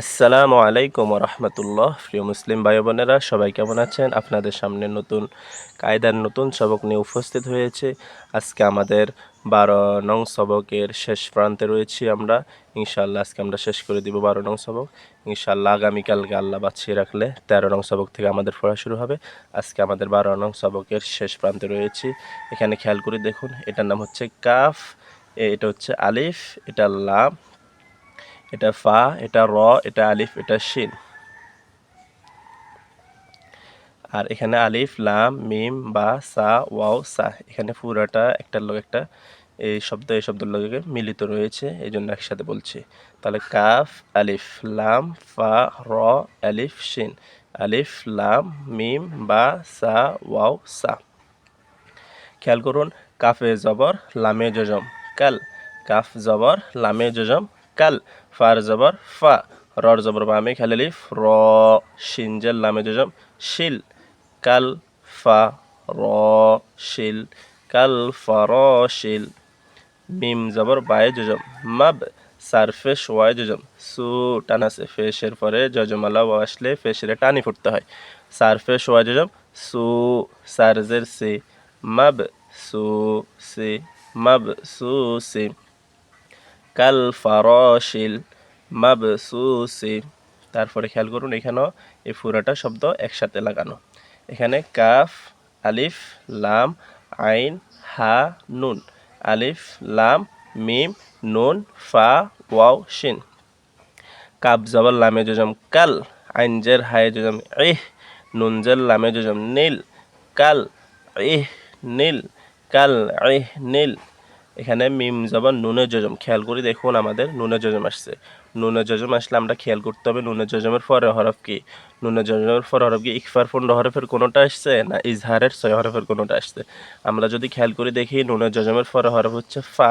আসসালামু আলাইকুম রহমতুল্লাহ প্রিয় মুসলিম ভাই বোনেরা সবাই কেমন আছেন? আপনাদের সামনে নতুন কায়দার নতুন সবক নিয়ে উপস্থিত হয়েছে। আজকে আমাদের বারো নং সবকের শেষ প্রান্তে রয়েছি আমরা। ইনশাল্লাহ আজকে আমরা শেষ করে দিব বারো নং সবক। ইনশাল্লাহ আগামীকালকে আল্লাহ বাঁচিয়ে রাখলে তেরো নং সবক থেকে আমাদের পড়া শুরু হবে। আজকে আমাদের বারো নং সবকের শেষ প্রান্তে রয়েছি। এখানে খেয়াল করে দেখুন, এটার নাম হচ্ছে কাফ এটা হচ্ছে আলিফ, এটা লাম এটা ফা, এটা র, এটা আলিফ, এটা শিন। আর এখানে আলিফ, লাম, মিম, বা, সা, ওয়াও, সা। এখানে পুরাটা একটার লোক একটা, এই শব্দ, এই শব্দের লোকে মিলিত রয়েছে এই জন্য একসাথে বলছি। তাহলে কাফ, আলিফ, লাম, ফা, র, আলিফ, শিন। আলিফ, লাম, মিম, বা, সা, ওয়াও, সা। খেয়াল করুন কাফে জবর লামে জজম, কাল। কাফ জবর লামে জজম, কাল। ফার জবর ফা, রর জবর বা বামে খালিলিফ র শিনজেল লামে জজম শিল, কাল, ফা, র, শিল, কাল, ফা, র, শিল, মিম জবর বায়ে জজম মাব সারফে সোয়ায় জজম সু টানাসে ফেসের পরে জজমালা ওয়া আসলে ফেসের টানি ফুটতে হয়। সারফে সোয়ায় জজম সু সারজের সে, মাব, সু, সে, মাব, সু, সে কাল ফারশিল মাব সু সে তারপরে খেয়াল করুন, এখানেও এই পুরাটা শব্দ একসাথে লাগানো। এখানে কাফ, আলিফ, লাম, আইন, হা, নুন। আলিফ, লাম, মিম, নুন, ফা, ওয়াও, শিন। কাব জবর লামে জজম, কাল। আইনজের হায়ে জজম, ইহ। নুনজের লামে জজম, নীল। কাল এহ নীল। কাল, ইহ, নীল। এখানে মিম জবর নুনে জজম। খেয়াল করে দেখুন আমাদের, নুনে জজম আসছে। নুনে জজম আসলে আমরা খেয়াল করতে হবে নুনে জজমের পরে হরফ কি। নুনে জজমের পরে হরফ কি, ইকফার পনেরো হরফের কোনোটা আসছে না ইজহারের ছয় হরফের কোনোটা আসছে? আমরা যদি খেয়াল করে দেখি নুনে জজমের পরে হরফ হচ্ছে ফা,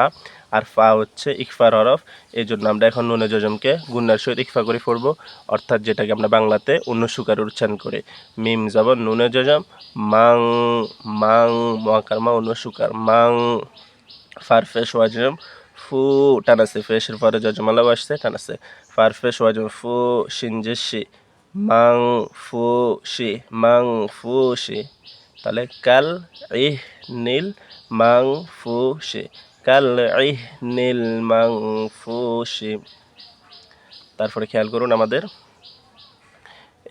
আর ফা হচ্ছে ইকফার হরফ। এই জন্য আমরা এখন নুনে জজমকে গুন্নার সহিত ইকফা করে পড়ব, অর্থাৎ যেটাকে আমরা বাংলাতে অন্য সুকার উচ্চারণ করে। মিম জবর নুনে জজম, মাং মাং মহাকারমা অন্য সুকার, মাং। ফারফেশ ওয়াজম ফু, টানাসে ফেশের পরে যজমালা আসছে, টানাসে। ফারফেশ ওয়াজম ফু শিনজে শি, মাং, ফু, শি, মাং, ফু, শি। তাহলে কাল, ইহ, নীল, মাং, ফু, শি। কাল, ইহ, নীল, মাং, ফু, শি। তারপরে খেয়াল করুন আমাদের।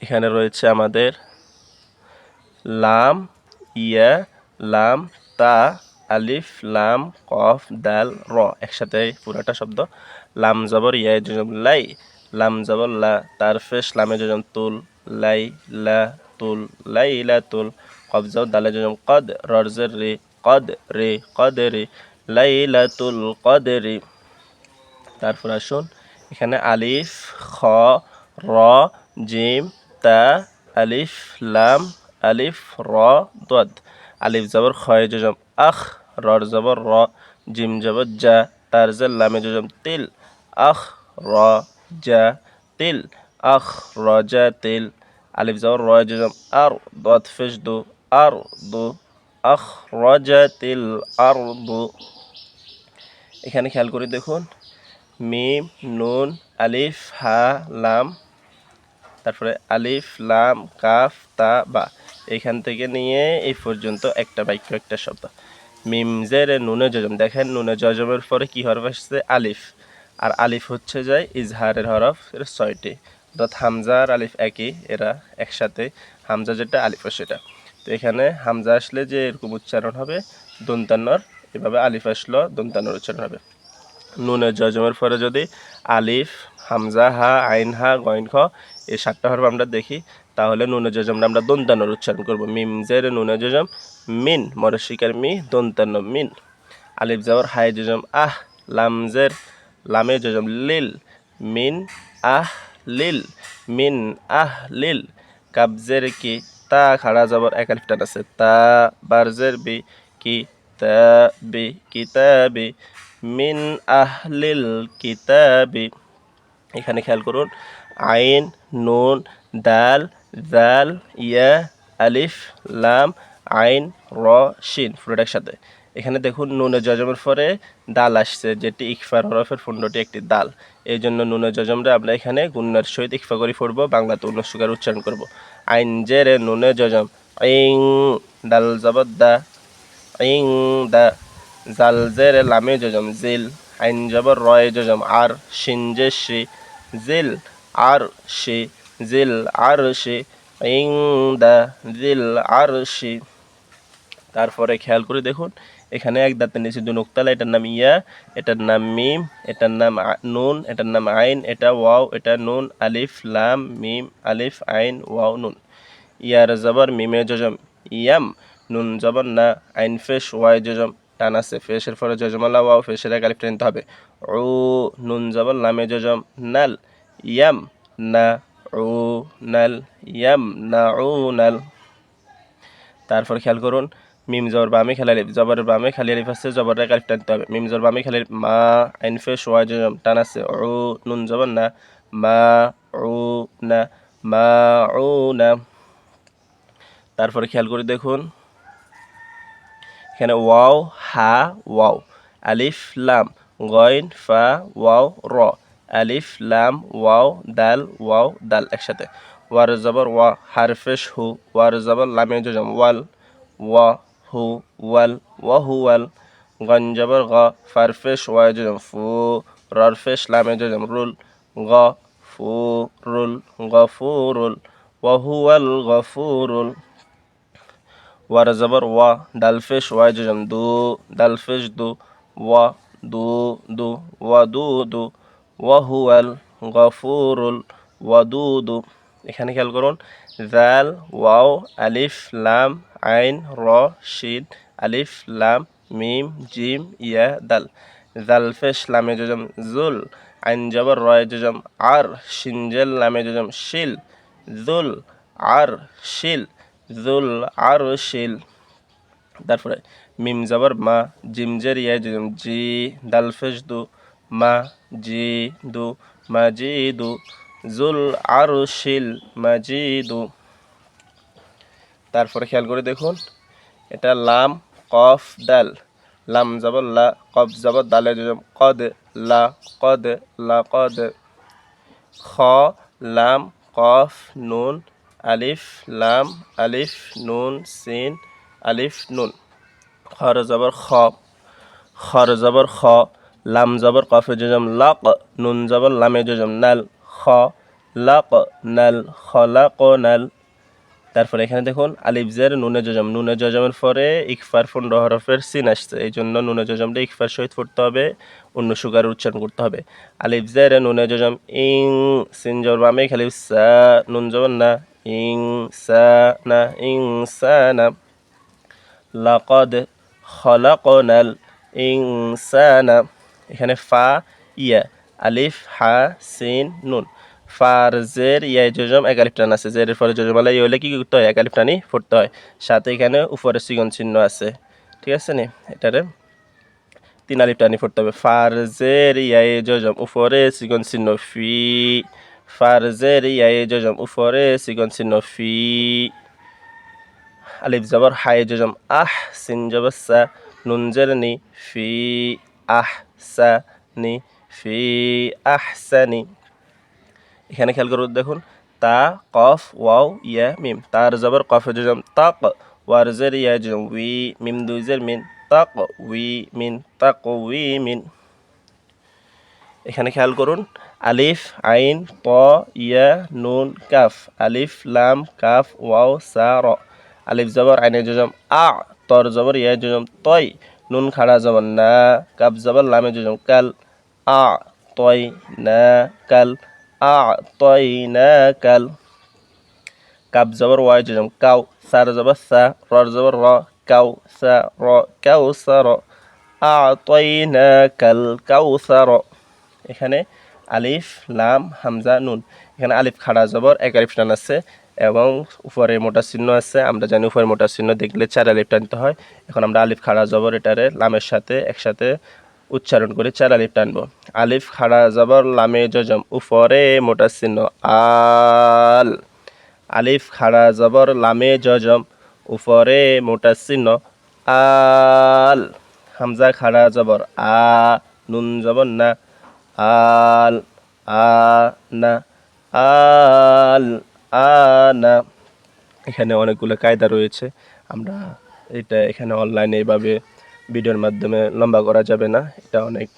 এখানে রয়েছে আমাদের লাম, ইয়া, লাম, তা আলিফ, লাম, কফ, দাল, র একসাথে পুরাটা শব্দ। লাম, জবর ইয়া জজম লাই। লাম, জবর, লা, তার ফেস, লামে জজম তুল, লাই, লা, তুল, লাই, লা, তুল। কফ, জবর, দালে জজম কদ ররজের রে, কদ রে কদ, রে, লাই, লা, তুল, কদ, রে। তারপর আসুন, এখানে আলিফ, খ, র, জিম, তা, আলিফ, লাম, আলিফ, র দদ আলিফ, জবর খয় জজম আখ। রর জবর র, জিম জবর যা তার জের লামে জজম তিল, আখ, র যা তিল, আখ, র যা তিল, আলিফ জবর র জজম আর দদ ফেস, দু, আর, দু, আখ, র যা তিল, আর, দু। এখানে খেয়াল করে দেখুন, মিম, নুন, আলিফ, হা, লাম, তারপরে আলিফ, লাম, কাফ, তা, বা। এখান থেকে নিয়ে এই পর্যন্ত একটা বাক্য, একটা শব্দ। মিম জের নুনে জজম। দেখেন নুনে জজমের পরে কি হরফ আসছে? আলিফ। আর আলিফ হচ্ছে যায় ইজহারের হরফ, এর ছয়টি। অর্থাৎ হামজা আর আলিফ একই, এরা একসাথে। হামজা যেটা, আলিফ সেটা। তো এখানে হামজা আসলে যে এরকম উচ্চারণ হবে, দন্তান্নর, এভাবে আলিফ আসলো, দন্তান্নর উচ্চারণ হবে। নুনের জজমের পরে যদি আলিফ, হামজা, হা, আইন, হা গইন খ এই সাতটা হরফ আমরা দেখি। তাহলে নুনের জজমটা আমরা দন্তানোর উচ্চারণ করব। মিম জের নুনের জজম, মিন মরশিকার মি, দন্তান্ন মিন। আলিফ যাওয়ার হাই জজম, আহ লামজের লামে জজম, লিল, মিন, আহ, লিল, মিন, আহ, লিল। কাবজের কি, তা, খাড়া যাবার এক আলিফ টান আছে। তা বারজের বি, কি, তা, বি কিতাবি মিন আহলিল কিতাবি এখানে খেয়াল করুন, আইন নুন দাল জাল ইয়া আলিফ লাম আইন র শিন পুরোটা সাথে এখানে দেখুন নুনে জজমের পরে দাল আসছে, যেটি ইকফার হরফের ফুন্ডটি একটি দাল। এই জন্য নুনে জজমরা আমরা এখানে গুন্নার সহিত ইকফা করে পড়ব, বাংলাতে উন্নসুকার উচ্চারণ করব। আইন জেরে নুনে জজম, ইং, দাল জবর দা, ইং, দা, জাল জেরে লামে জজম, জিল, আইন জবর রয় জজম, আর, শিন জে শ্রী, জিল শি ইং দা জিল আর শি তারপরে খেয়াল করে দেখুন, এখানে এক দাঁতের নিচে দু নোকতালা, এটার নাম ইয়া, এটার নাম মিম, এটার নাম নুন, এটার নাম আইন, এটা ওয়াও, এটা নুন, আলিফ, লাম, মিম, আলিফ, আইন, ওয়াও, নুন। ইয়ার জবর মিমে জজম ইয়াম, নুন জবর না, আইন ফেশ ওয়াই জজম টান আছে ফেশের পরে জজমালা ওয়াও ফেশের এক আলিফ হবে। ও নুন জবর, লামে জজম নাল ইয়াম না নাল ইয়াম না নাল তারপর খেয়াল করুন, মিম জবর বামে খালি আলিফ জবরের বামে খালি আলিফ আছে জবরের এক আলিফ টানতে হবে। মিম বামে খালি মা, আইন ফেশ ওয়াই জজম টান আছে। ও নুন, জবর না, মা ও না, মা ও না। তারপরে খেয়াল করে দেখুন, এখানে ওয়াও, হা, ওয়াও, আলিফ, লাম গইন ফা, ওয়াও, র। আলিফ, লাম, ওয়াও, দাল ওয়াও, দাল একসাথে। ওয়ার জবর, ওয়া, হারফেশ, হু। ওয়ার জবর, লামে জজম, ওয়াল, ওয়া, হু, ওয়াল, ওয়া, হু, ওয়াল। গন জবর, গ, ফারফেশ, ওয়া, জজম, ফু। ররফেশ লামে জজম, রুল, গ, ফু, রুল গফুরুল ওয়া হুয়াল গফুরুল ওয়ার জবর, ওয়া ডালফিশ ওয়াই জজম, দু। ডালফিশ দু। ওয়া, দু দু। ওয়া, দু দু। ওয়া হুয়াল গফুরুল ওয়াদুদু। এখানে খেয়াল করুন জাল ওয়াও, আলিফ, লাম, আইন, র, শিদ, আলিফ, লাম, মিম, জিম, ইয়া, দাল। জালফেশ লামে জজম, জুল। আইন জবর, রয় জজম, আর। শিনজেল লামে জজম, শিল। জুল, আর, শিল। জুল, আর, শিল। তারপরে, মিম জবর, মা। জিম, জের, ইয়া, জজম, জি। দালফেশ দু। মা জি দু মাজিদু, জুল আর শিল মাজিদু। তারপরে খেয়াল করে দেখুন, এটা লাম, কফ, দাল। লাম জবর, লা, কফ জবর দালে কদ, লা কদ লা, কদ। খ, লাম, কফ, নুন, আলিফ, লাম, আলিফ, নুন, সিন, আলিফ, নুন। খর জবর, খ। খর জবর, খ। লাম জবর কফে জজম, লক নুন জবর লামে জজম, নাল খ, লাক নাল খলাক নাল। তারপরে এখানে দেখুন, আলিফ জের নুনে জজম, নুনে জজমের পরে ইকফার পনেরো হরফের সিন আসছে। এই জন্য নুনে জজমটা ইকফার সহিত পড়তে হবে, অন্য সুগার উচ্চারণ করতে হবে। আলিফ জের নুনে জজম, ইং, সিন জবর বামে খালি সা, নুন জবর না, ইং, সা, না, ইং, সা, না। লাকদ খলাকনাল ইনসানা এখানে ফা, ইয়া, আলিফ, হা, সিন, নুন। ফার জের ইয়া জজম এক আলিফ টান আছে। জেরের পরে জজম আলা ইয়ে হলে কি করতে হয়? এক আলিফ টানি পড়তে হয়। সাথে এখানে উপরে সিগন চিহ্ন আছে। ঠিক আছে নি? এটারে তিন আলিফ টানি পড়তে হবে। ফার জের ইয়া জজম উপরে সিগন চিহ্ন ফি। ফার জের ইয়া জজম উপরে সিগন চিহ্ন ফি। আলিফ জবর হাই জজম। আহ, সিন জবর সা, নুন জের নি, ফি। আহ সা নি ফি আহ সানি এখানে খেয়াল করে, দেখুন, তা, কফ, ওয়াও, ইয়া, মিম। তার জবর কফে জজম তাক, ওয়ার জের, ইয়া জজম উই, মিম, দুই জের, মিন, তাক, উই, মিন, তাক, উই, মিন। এখানে খেয়াল করুন, আলিফ, আইন ত ইয়া, নুন, কাফ। আলিফ, লাম, কাফ, ওয়াও, সা, র। আলিফ জবর আইনে জজম, আ। তর জবর, ইয়া, জজম, তয়। নুন খাড়া জবর না কাফ জবর লামে জজম কাল, আ তয় না কাল, আ তয় না কাল। কাপ জবর ওয়াই জজম কাউ সার জবর সা, রর জবর র কাউ সা, র কাউ সা, র, আ তয় না কাল কাউ সা, র। এখানে আলিফ, লাম, হামজা, নুন। এখানে আলিফ খাড়া জবর এক আলিফ আছে। এবং উপরে মোটা চিহ্ন আছে, আমরা জানি উপরে মোটা চিহ্ন দেখলে চার আলিফ টানতে হয়। এখন আমরা আলিফ, খাড়া, জবর এটারে লামের সাথে একসাথে উচ্চারণ করে চার আলিফ টানবো। আলিফ, খাড়া, জবর, লামে, জজম, উপরে মোটা চিহ্ন, আল। আলিফ, খাড়া, জবর, লামে, জজম, উপরে মোটা চিহ্ন, আল। হামজা, খাড়া, জবর, আ, নুন, জবর, না, আল, আ, না, আল। আনা। এখানে অনেকগুলো কায়দা রয়েছে। আমরা এটা এখানে অনলাইনে এইভাবে ভিডিওর মাধ্যমে লম্বা করা যাবে না। এটা অনেক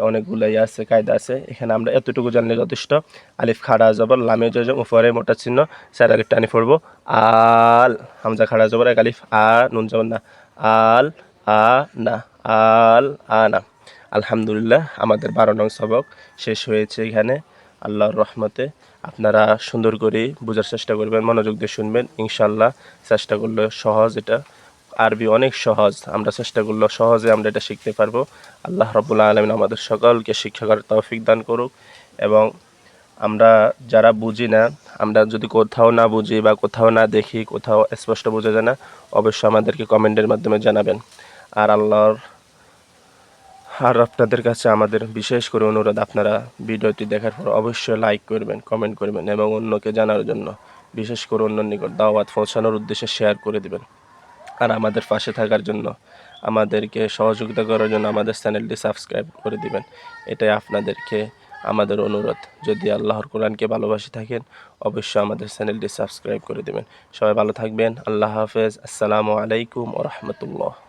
অনেকগুলোই আছে, কায়দা আছে। এখানে আমরা এতটুকু জানলে যথেষ্ট। আলিফ, খাড়া, জবর, লামে জজম উপরে, মোটা চিহ্ন, স্যার আলিফ টানি পড়ব। আল, হামজা, খাড়া, জবর, এক আলিফ, আ, নুন, জবর, না। আল, আ, না। আল, আ, না। আলহামদুলিল্লাহ, আমাদের বারো নং সবক শেষ হয়েছে এখানে। আল্লাহর রহমতে। আপনারা সুন্দর করে বোঝার চেষ্টা করবেন, মনোযোগ দিয়ে শুনবেন। ইনশাল্লাহ চেষ্টা করলে সহজ এটা। আরবি অনেক সহজ, আমরা চেষ্টা করলে সহজে আমরা এটা শিখতে পারব। আল্লাহ রবুল্লা আলমিন আমাদের সকলকে শিক্ষা করার তৌফিক দান করুক এবং আমরা যারা বুঝি না, আমরা যদি কোথাও না বুঝি বা কোথাও না দেখি, কোথাও স্পষ্ট বোঝা যায় না, অবশ্যই আমাদেরকে কমেন্টের মাধ্যমে জানাবেন। আর আল্লাহর আর আপনাদের কাছে আমাদের বিশেষ করে অনুরোধ, আপনারা ভিডিওটি দেখার পর অবশ্যই লাইক করবেন কমেন্ট করবেন এবং অন্যকে জানার জন্য বিশেষ করে অন্য নিকট দাওয়াত পৌঁছানোর উদ্দেশ্যে শেয়ার করে দিবেন। আর আমাদের পাশে থাকার জন্য আমাদেরকে সহযোগিতা করার জন্য আমাদের চ্যানেলটি সাবস্ক্রাইব করে দিবেন। এটাই আপনাদেরকে আমাদের অনুরোধ। যদি আল্লাহর কোরআনকে ভালোবাসি থাকেন, অবশ্যই আমাদের চ্যানেলটি সাবস্ক্রাইব করে দিবেন। সবাই ভালো থাকবেন। আল্লাহ হাফেজ। আসসালামু আলাইকুম ও রহমতুল্লাহ।